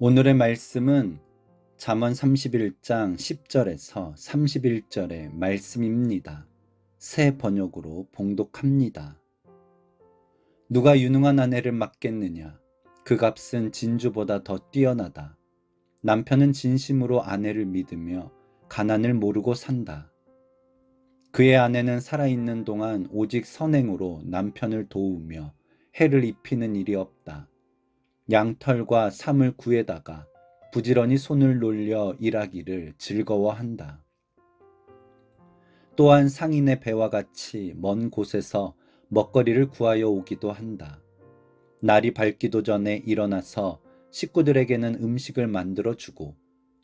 오늘의 말씀은 잠언 31장 10절에서 31절의 말씀입니다. 새 번역으로 봉독합니다. 누가 유능한 아내를 맡겠느냐? 그 값은 진주보다 더 뛰어나다. 남편은 진심으로 아내를 믿으며 가난을 모르고 산다. 그의 아내는 살아있는 동안 오직 선행으로 남편을 도우며 해를 입히는 일이 없다. 양털과 삼을 구에다가 부지런히 손을 놀려 일하기를 즐거워한다. 또한 상인의 배와 같이 먼 곳에서 먹거리를 구하여 오기도 한다. 날이 밝기도 전에 일어나서 식구들에게는 음식을 만들어 주고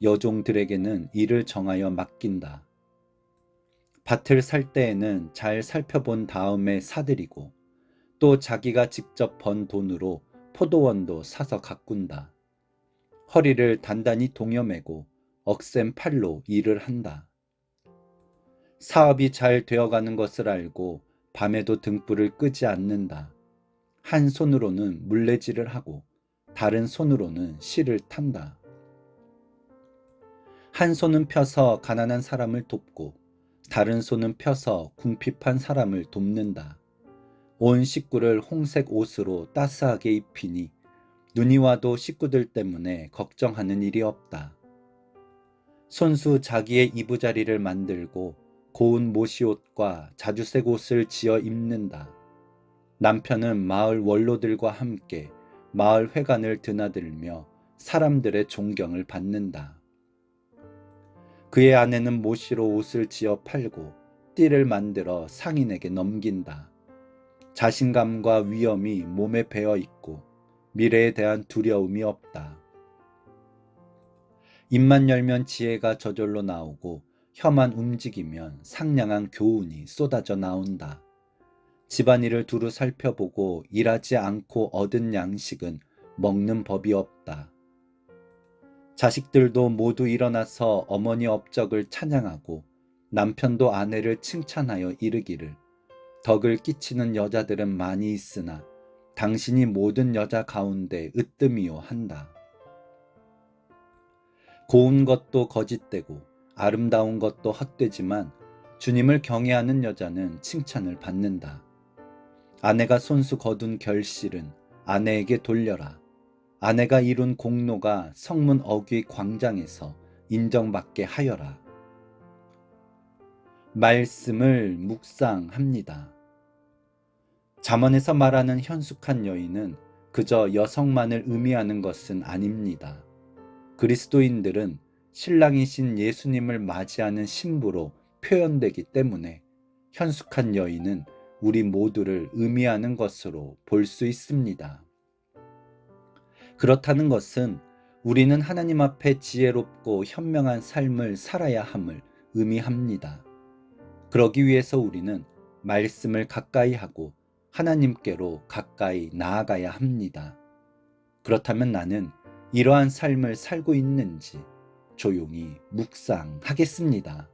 여종들에게는 일을 정하여 맡긴다. 밭을 살 때에는 잘 살펴본 다음에 사들이고 또 자기가 직접 번 돈으로 포도원도 사서 가꾼다. 허리를 단단히 동여매고 억센 팔로 일을 한다. 사업이 잘 되어가는 것을 알고 밤에도 등불을 끄지 않는다. 한 손으로는 물레질을 하고 다른 손으로는 실을 탄다. 한 손은 펴서 가난한 사람을 돕고 다른 손은 펴서 궁핍한 사람을 돕는다. 온 식구를 홍색 옷으로 따스하게 입히니 눈이 와도 식구들 때문에 걱정하는 일이 없다. 손수 자기의 이부자리를 만들고 고운 모시옷과 자주색 옷을 지어 입는다. 남편은 마을 원로들과 함께 마을 회관을 드나들며 사람들의 존경을 받는다. 그의 아내는 모시로 옷을 지어 팔고 띠를 만들어 상인에게 넘긴다. 자신감과 위험이 몸에 배어 있고 미래에 대한 두려움이 없다. 입만 열면 지혜가 저절로 나오고 혀만 움직이면 상냥한 교훈이 쏟아져 나온다. 집안일을 두루 살펴보고 일하지 않고 얻은 양식은 먹는 법이 없다. 자식들도 모두 일어나서 어머니 업적을 찬양하고 남편도 아내를 칭찬하여 이르기를 덕을 끼치는 여자들은 많이 있으나 당신이 모든 여자 가운데 으뜸이요 한다. 고운 것도 거짓되고 아름다운 것도 헛되지만 주님을 경외하는 여자는 칭찬을 받는다. 아내가 손수 거둔 결실은 아내에게 돌려라. 아내가 이룬 공로가 성문 어귀 광장에서 인정받게 하여라. 말씀을 묵상합니다. 잠언에서 말하는 현숙한 여인은 그저 여성만을 의미하는 것은 아닙니다. 그리스도인들은 신랑이신 예수님을 맞이하는 신부로 표현되기 때문에 현숙한 여인은 우리 모두를 의미하는 것으로 볼 수 있습니다. 그렇다는 것은 우리는 하나님 앞에 지혜롭고 현명한 삶을 살아야 함을 의미합니다. 그러기 위해서 우리는 말씀을 가까이 하고 하나님께로 가까이 나아가야 합니다. 그렇다면 나는 이러한 삶을 살고 있는지 조용히 묵상하겠습니다.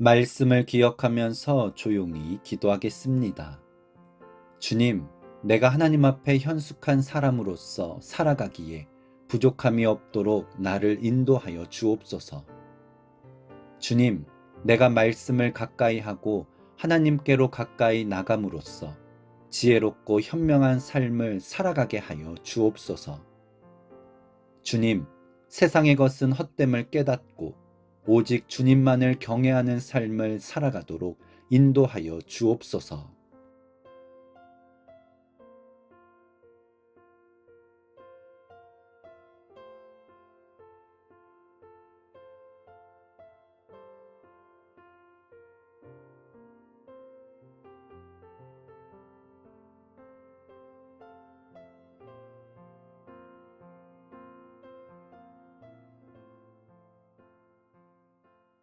말씀을 기억하면서 조용히 기도하겠습니다. 주님, 내가 하나님 앞에 현숙한 사람으로서 살아가기에 부족함이 없도록 나를 인도하여 주옵소서. 주님, 내가 말씀을 가까이 하고 하나님께로 가까이 나감으로써 지혜롭고 현명한 삶을 살아가게 하여 주옵소서. 주님, 세상의 것은 헛됨을 깨닫고 오직 주님만을 경외하는 삶을 살아가도록 인도하여 주옵소서.